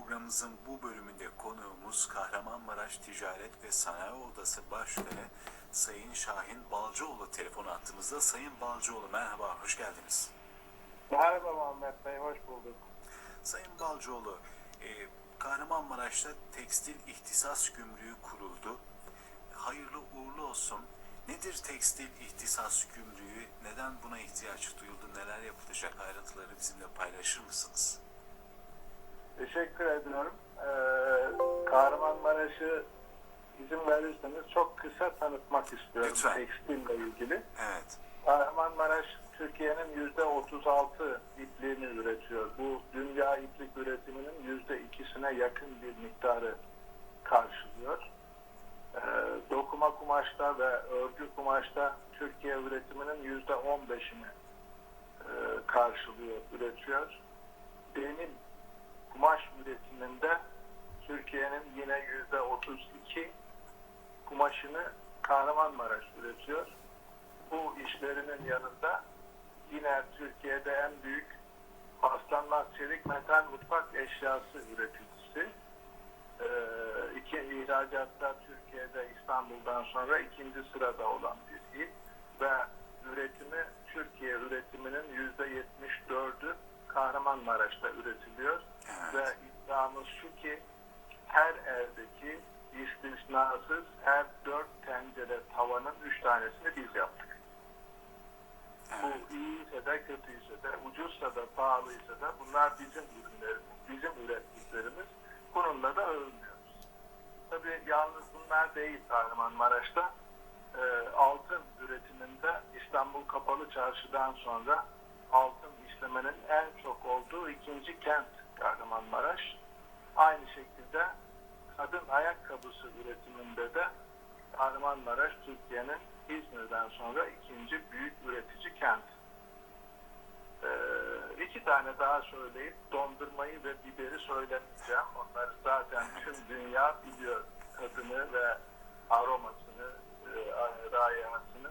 Programımızın bu bölümünde konuğumuz Kahramanmaraş Ticaret ve Sanayi Odası Başkanı Sayın Şahin Balcıoğlu telefon attığımızda. Sayın Balcıoğlu merhaba, hoş geldiniz. Merhaba Muhammed Bey, hoş bulduk. Sayın Balcıoğlu, e, Kahramanmaraş'ta tekstil ihtisas gümrüğü kuruldu. Hayırlı uğurlu olsun. Nedir tekstil ihtisas gümrüğü? Neden buna ihtiyaç duyuldu? Neler yapılacak? Ayrıntıları bizimle paylaşır mısınız? Teşekkür ediyorum. Ee, Kahramanmaraş'ı izin verirseniz çok kısa tanıtmak istiyorum Lütfen. tekstille ilgili. Evet. Kahramanmaraş Türkiye'nin yüzde 36 ipliğini üretiyor. Bu dünya iplik üretiminin yüzde ikisine yakın bir miktarı karşılıyor. Ee, dokuma kumaşta ve örgü kumaşta Türkiye üretiminin yüzde 15'ini e, karşılıyor, üretiyor. Denim kumaş üretiminde Türkiye'nin yine yüzde 32 kumaşını Kahramanmaraş üretiyor. Bu işlerinin yanında yine Türkiye'de en büyük paslanmaz çelik metal mutfak eşyası üreticisi. Ee, iki ihracatta Türkiye'de İstanbul'dan sonra ikinci sırada olan bir il ve üretimi Türkiye üretiminin yüzde 74'ü Kahramanmaraş'ta üretiliyor Evet. ve iddiamız şu ki her evdeki istisnasız her dört tencere tavanın üç tanesini biz yaptık. Bu iyiyse de kötüyse de ucuzsa da pahalıysa da bunlar bizim ürünlerimiz, bizim ürettiklerimiz. Bununla da övünüyoruz. Tabii yalnız bunlar değil Kahramanmaraş'ta. Ee, altın üretiminde İstanbul Kapalı Çarşı'dan sonra altın işlemenin en çok olduğu ikinci kent Kahramanmaraş. Aynı şekilde kadın ayakkabısı üretiminde de Kahramanmaraş Türkiye'nin İzmir'den sonra ikinci büyük üretici kent. Ee, iki tane daha söyleyip dondurmayı ve biberi söylemeyeceğim. Onları zaten tüm dünya biliyor. Tadını ve aromasını, e, rayasını.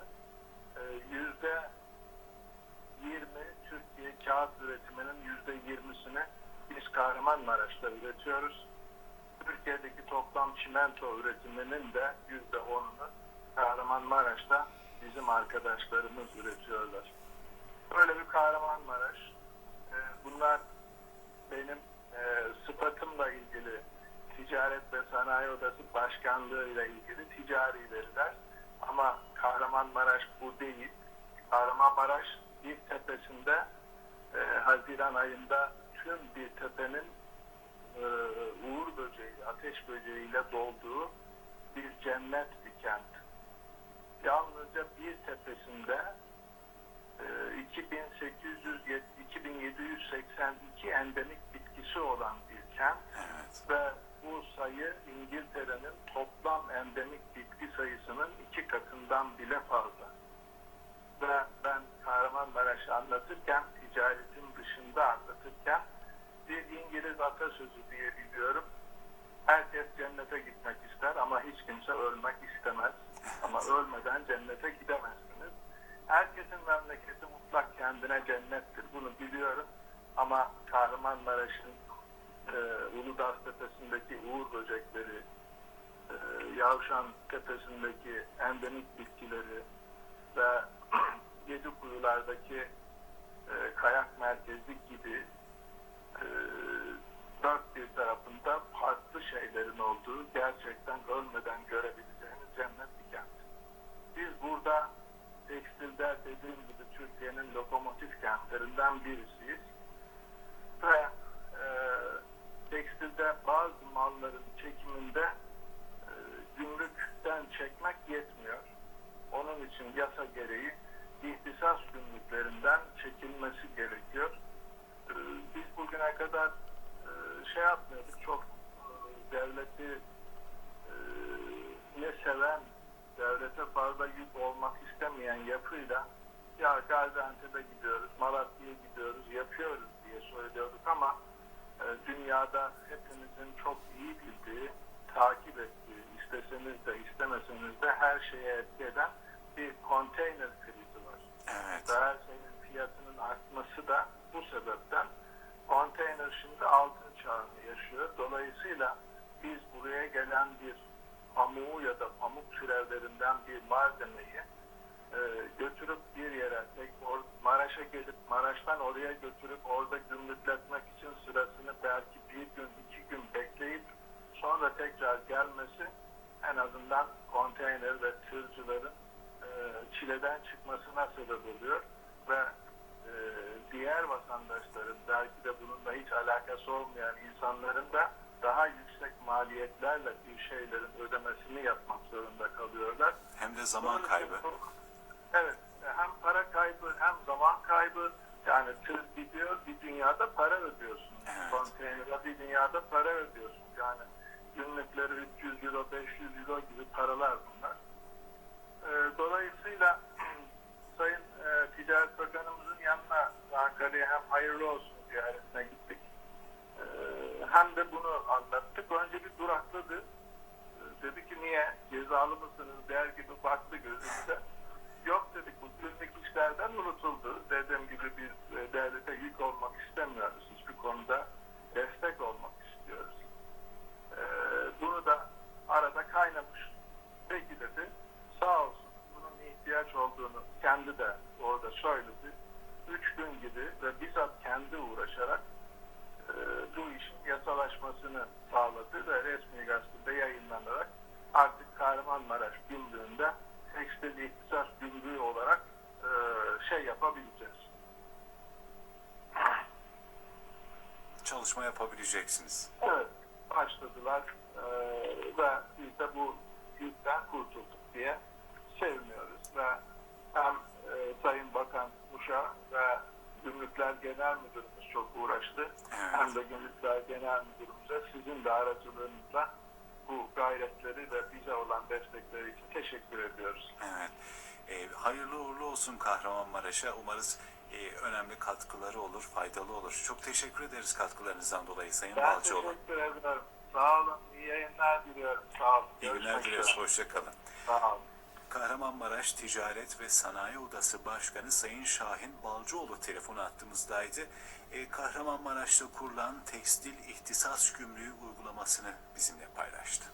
Ee, Yüzde 20 Türkiye kağıt üretiminin yüzde 20'sini biz Kahramanmaraş'ta üretiyoruz. Türkiye'deki toplam çimento üretiminin de yüzde onunu Kahramanmaraş'ta bizim arkadaşlarımız üretiyorlar. Böyle bir Kahramanmaraş. Ee, Bunlar benim e, sıfatımla ilgili Ticaret ve Sanayi Odası Başkanlığı ile ilgili ticari veriler. Ama Kahramanmaraş bu değil. Kahramanmaraş bir tepesinde e, Haziran ayında tüm bir tepenin e, uğur böceği, ateş böceğiyle dolduğu bir cennet bir kent. Yalnızca bir tepesinde e, 2800 2782 endemik bitkisi olan bir kent Evet. ve bu sayı İngiltere'nin toplam endemik bitki sayısının iki katından bile fazla. Ve ben Kahramanmaraş'ı anlatırken, ticaretin dışında anlatırken bir İngiliz atasözü diye biliyorum. Herkes cennete gitmek ister ama hiç kimse ölmek istemez. Ama ölmeden cennete gidemezsiniz. Herkesin memleketi mutlak kendine cennettir. Bunu biliyorum. Ama Kahramanmaraş'ın e, Uludağ Tepesi'ndeki uğur böcekleri, e, Yavşan Tepesi'ndeki endemik bitkileri ve yedi kuyulardaki e, kayak merkezi gibi e, dört bir tarafında farklı şeylerin olduğu gerçekten ölmeden görebileceğiniz cennet bir kent. Biz burada tekstilde dediğim gibi Türkiye'nin lokomotif kentlerinden birisiyiz. Ve e, tekstilde bazı malların çekiminde e, gümrükten çekmek yetmiyor. Onun için yasa gereği ihtisas gümrüklerinden çekilmesi gerekiyor. E, biz bugüne kadar şey yapmıyorduk, çok e, devleti e, ne seven, devlete fazla yük olmak istemeyen yapıyla ya Gaziantep'e gidiyoruz, Malatya'ya gidiyoruz, yapıyoruz diye söylüyorduk ama e, dünyada hepimizin çok iyi bildiği, takip ettiği, isteseniz de istemeseniz de her şeye etki eden bir konteyner krizi var. Evet. Ve her şeyin fiyatının artması da bu sebepten konteyner şimdi altın çağını yaşıyor. Dolayısıyla biz buraya gelen bir pamuğu ya da pamuk türevlerinden bir malzemeyi e, götürüp bir yere tek Maraş'a gelip Maraş'tan oraya götürüp orada gümrükletmek için sırasını belki bir gün iki gün bekleyip sonra tekrar gelmesi en azından konteyner ve tırcıların e, çileden çıkmasına sebep oluyor. Ve e, diğer vatandaşların belki de bununla hiç alakası olmayan insanların da daha yüksek maliyetlerle bir şeylerin ödemesini yapmak zorunda kalıyorlar. Hem de zaman kaybı. Evet, hem para kaybı hem zaman kaybı. Yani tır gidiyor, bir dünyada para ödüyorsun. Evet. Konteynere bir dünyada para ödüyorsun. Yani günlükleri 300 euro, 500 euro gibi paralar bunlar. Ee, dolayısıyla Sayın e, Ticaret Bakanımızın yanına Ankara'ya hem hayırlı olsun ziyaretine gittik. Hem de bunu anlattık. Önce bir durakladı. Ee, Dedi ki niye? Cezalı mısınız der gibi baktı gözümüze. Yok dedik bu günlük işlerden unutuldu. Dediğim gibi biz e, devlete yük olmak istemiyoruz. Hiçbir konuda destek olmak istiyoruz. Ee, bunu da arada kaynamış. Peki dedi. Sağ olsun. Bunun ihtiyaç olduğunu kendi de orada söyledi. Üç gün gibi ve bizzat kendi uğraşarak e, bu işin yasalaşmasını sağladı ve resmi gazetede yayınlanarak artık Kahramanmaraş Gümrüğü'nde tekstil ihtisas gümrüğü olarak e, şey yapabileceğiz. Çalışma yapabileceksiniz. Evet, başladılar e, ve biz de bu yükten kurtulduk diye seviniyoruz ve hem e, Sayın Bakan Uşa ve Gümrükler Genel Müdürümüz çok uğraştı. Evet. Hem de Gümrükler Genel Müdürümüze sizin de aracılığınızla bu gayretleri ve bize olan destekleri için teşekkür ediyoruz. Evet. Ee, hayırlı uğurlu olsun Kahramanmaraş'a. Umarız e, önemli katkıları olur, faydalı olur. Çok teşekkür ederiz katkılarınızdan dolayı Sayın Ben Balcıoğlu. teşekkür ederim. Sağ olun. İyi yayınlar diliyorum. Sağ olun. İyi günler üzere. Hoşçakalın. Sağ olun. Kahramanmaraş Ticaret ve Sanayi Odası Başkanı Sayın Şahin Balcıoğlu telefon attığımızdaydı. Ee, Kahramanmaraş'ta kurulan tekstil ihtisas gümrüğü uygulamasını bizimle paylaştı.